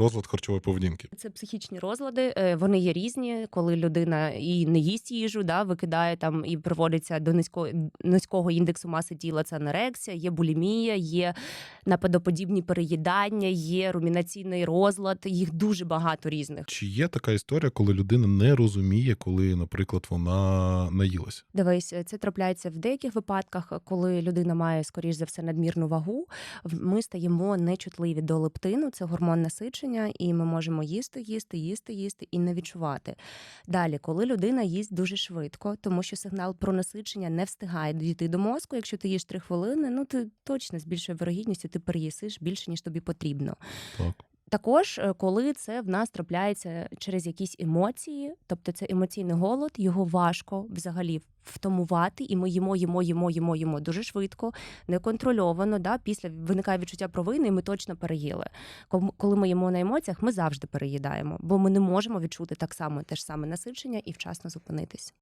Розлад харчової поведінки. Це психічні розлади. е, Вони є різні, коли людина і не їсть їжу, да, викидає там і приводиться до низького низького індексу маси тіла. Це анорексія, є булімія, є нападоподібні переїдання, є румінаційний розлад. Їх дуже багато різних. Чи є така історія, коли людина не розуміє, коли, наприклад, вона наїлася? Дивись, це трапляється в деяких випадках, коли людина має скоріш за все надмірну вагу. Ми стаємо нечутливі до лептину, це гормон насичення, і ми можемо їсти, їсти, їсти, їсти і не відчувати. Далі, коли людина їсть дуже швидко, тому що сигнал про насичення не встигає дійти до мозку. Якщо ти їш 3 хвилини, ну ти точно з більшою вирогідністю ти переїсиш більше ніж тобі потрібно. Так. Також, е, коли це в нас трапляється через якісь емоції, тобто це емоційний голод, його важко взагалі втамувати, і ми їмо, їмо, їмо, їмо, їмо дуже швидко, неконтрольовано. Да? Після виникає відчуття провини, і ми точно переїли. Коли ми їмо на емоціях, ми завжди переїдаємо, бо ми не можемо відчути так само те ж саме насичення і вчасно зупинитись.